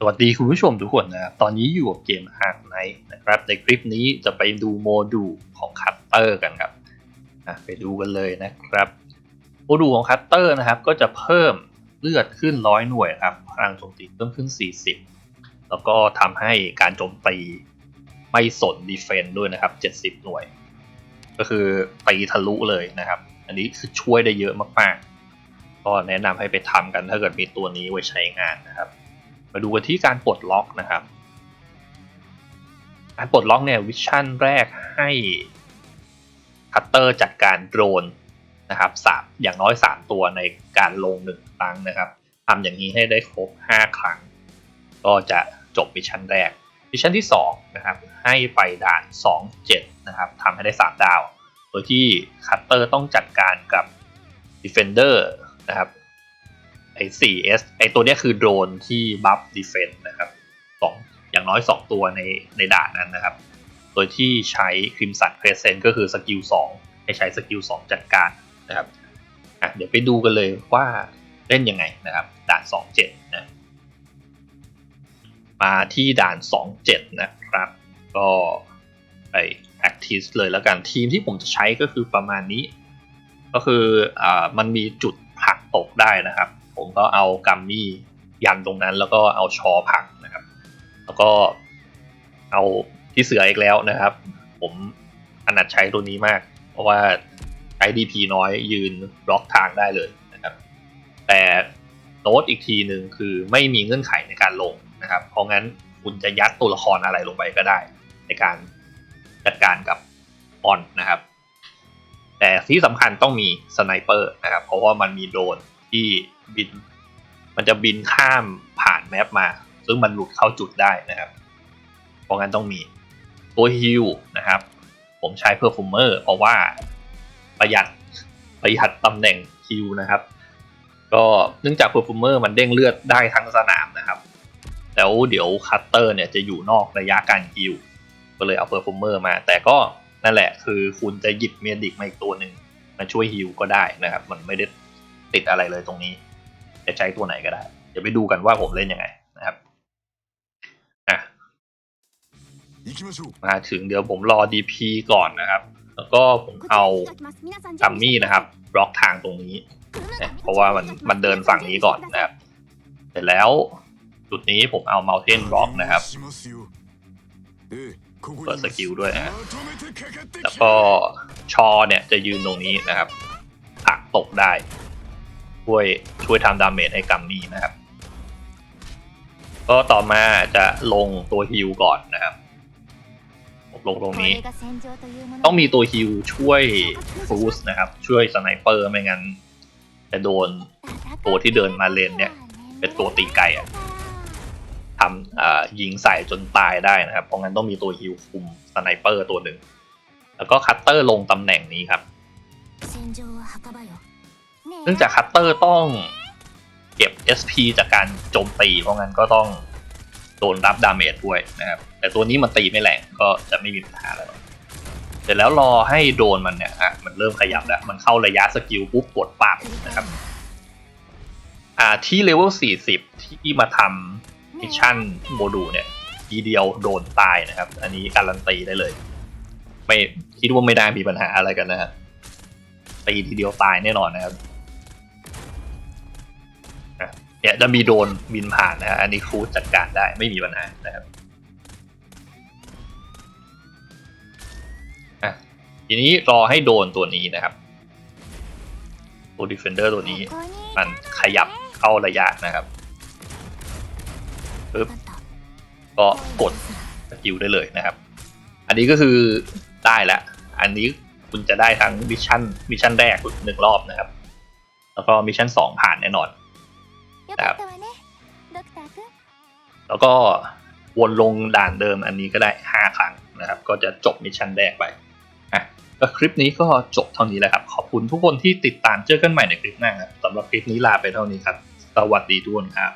สวัสดีคุณผู้ชมทุกคนนะครับ ตอนนี้อยู่กับเกม Ark Knight นะครับ ในคลิปนี้จะไปดูโมดูลของคัตเตอร์กันครับ ไปดูกันเลยนะครับ โมดูลของคัตเตอร์นะครับ ก็จะเพิ่มเลือดขึ้นร้อยหน่วยครับ พลังโจมตีเพิ่มขึ้น 40 แล้วก็ทำให้การโจมตีไม่สนดีเฟนด้วยนะครับ 70 หน่วย ก็คือตีทะลุเลยนะครับ อันนี้คือช่วยได้เยอะมากๆ ก็แนะนำให้ไปทำกันถ้าเกิดมีตัวนี้ไว้ใช้งานนะครับ มาดูกันที่การปลดล็อกนะครับ การปลดล็อกเนี่ยวิชั่นแรกให้คัตเตอร์จัดการโดรนนะครับสามอย่างน้อย 3 ตัวในการลงหนึ่งครั้งนะครับทำอย่างนี้ให้ได้ครบ 5 ครั้ง ก็จะจบมิชชั่นแรกมิชชั่นที่2นะครับให้ไปด่าน 2 7นะครับทำให้ได้ 3 ดาว โดยที่คัตเตอร์ต้องจัดการกับ Defender นะครับ ไอ้ 4S ไอ้ตัวเนี้ยคือโดรนที่บัฟดีเฟนต์นะครับสองอย่างน้อย 2 ตัวในในด่านนั้นนะครับ โดยที่ใช้คริมสันเพรสเซนก็คือสกิล2ให้ใช้สกิล2จัดการนะครับอะเดี๋ยวไปดูกันเลยว่าเล่นยังไงนะครับด่าน 27 นะ มาที่ด่าน 27 นะครับ ก็ไป practice เลยแล้วกันทีมที่ผมจะใช้ก็คือประมาณนี้ ก็คืออ่ามันมีจุดผลักตกได้นะครับ ผมก็เอากัมมี่ยันตรงนั้น แล้วก็เอาชอผักนะครับ แล้วก็เอาที่เสืออีกแล้วนะครับ ผมถนัดใช้ตัวนี้มาก เพราะว่าใช้ DP น้อยยืนบล็อกทางได้เลยนะครับ แต่โน้ตอีกทีหนึ่งคือไม่มีเงื่อนไขในการลงนะครับ เพราะงั้นคุณจะยัดตัวละครอะไรลงไปก็ได้ ในการจัดการกับออนนะครับ แต่ที่สำคัญต้องมีสไนเปอร์นะครับ เพราะว่ามันมีโดนที่ บิน มันจะบินข้ามผ่านแมปมา ซึ่งมันหลุดเข้าจุดได้นะครับ เพราะงั้นต้องมีตัวฮิลนะครับ ผมใช้เพอร์ฟูมเมอร์เพราะว่าประหยัดประหยัดตำแหน่งฮิลนะครับ ก็เนื่องจากเพอร์ฟูมเมอร์มันเด้งเลือดได้ทั้งสนามนะครับ แล้วเดี๋ยวคัตเตอร์เนี่ยจะอยู่นอกระยะการฮิลก็เลยเอาเพอร์ฟูมเมอร์มา แต่ก็นั่นแหละคือคุณจะหยิบเมดิกมาอีกตัวหนึ่งมาช่วยฮิลก็ได้นะครับ มันไม่ได้ติดอะไรเลยตรงนี้ จะใช้ตัวไหนก็ได้ เดี๋ยวไปดูกันว่าผมเล่นยังไงนะครับอะมาถึงเดี๋ยวผมรอ DP ก่อนนะครับ แล้วก็ผมเอาซัมมี่นะครับบล็อกทางตรงนี้เเพราะว่ามันมันเดินฝั่งนี้ก่อนนะครับ เสร็จแล้วจุดนี้ผมเอาเมลเทนบล็อกนะครับเปิดสกิลด้วยนะแล้วก็ชอเนี่ยจะยืนตรงนี้นะครับผักตกได้ ช่วยช่วยทำดาเมจให้กัมมี่นะครับ ก็ต่อมาจะลงตัวฮิลก่อนนะครับลงตรงนี้ ต้องมีตัวฮิลช่วยฟูสนะครับ ช่วยสไนเปอร์ไม่งั้นจะโดนตัวที่เดินมาเลนเนี่ย เป็นตัวตีไก่อะทำยิงใส่จนตายได้นะครับ เพราะงั้นต้องมีตัวฮิลคุมสไนเปอร์ตัวหนึ่ง แล้วก็คัตเตอร์ลงตำแหน่งนี้ครับ เนื่องจากคัตเตอร์ต้องเก็บ SP จากการโจมตี เพราะงั้นก็ต้องโดนรับดาเมจด้วยนะครับ แต่ตัวนี้มันตีไม่แรงก็จะไม่มีปัญหาอะไรหรอกเสร็จแล้วรอให้โดนมันเนี่ยอะมันเริ่มขยับแล้ว มันเข้าระยะสกิลปุ๊บกดปั๊บนะครับอ่าที่เลเวล 40 ที่มาทำมิชชั่นโมดูลเนี่ยทีเดียวโดนตายนะครับ อันนี้การันตีได้เลย ไม่คิดว่าไม่ได้มีปัญหาอะไรกันนะฮะตีทีเดียวตายแน่นอนนะครับ เนี่ยจะมีโดนบินผ่านนะฮะอันนี้ครูจัดการได้ไม่มีปัญหานะครับอะทีนี้รอให้โดนตัวนี้นะครับตัว Defender ตัวนี้มันขยับเข้าระยะนะครับปึ๊บก็กดสกิลได้เลยนะครับ อันนี้ก็คือได้แล้วอันนี้คุณจะได้ทั้งมิชชั่นมิชชั่นแรกหนึ่งรอบนะครับ แล้วก็มิชชั่นสองผ่านแน่นอน แล้วก็วนลงด่านเดิมอันนี้ก็ได้ 5 ครั้งนะครับ ก็จะจบมิชชั่นแรกไปอะก็คลิปนี้ก็จบเท่านี้แหละครับ ขอบคุณทุกคนที่ติดตามเจอกันใหม่ในคลิปหน้าครับสำหรับคลิปนี้ลาไปเท่านี้ครับ สวัสดีทุกคนครับ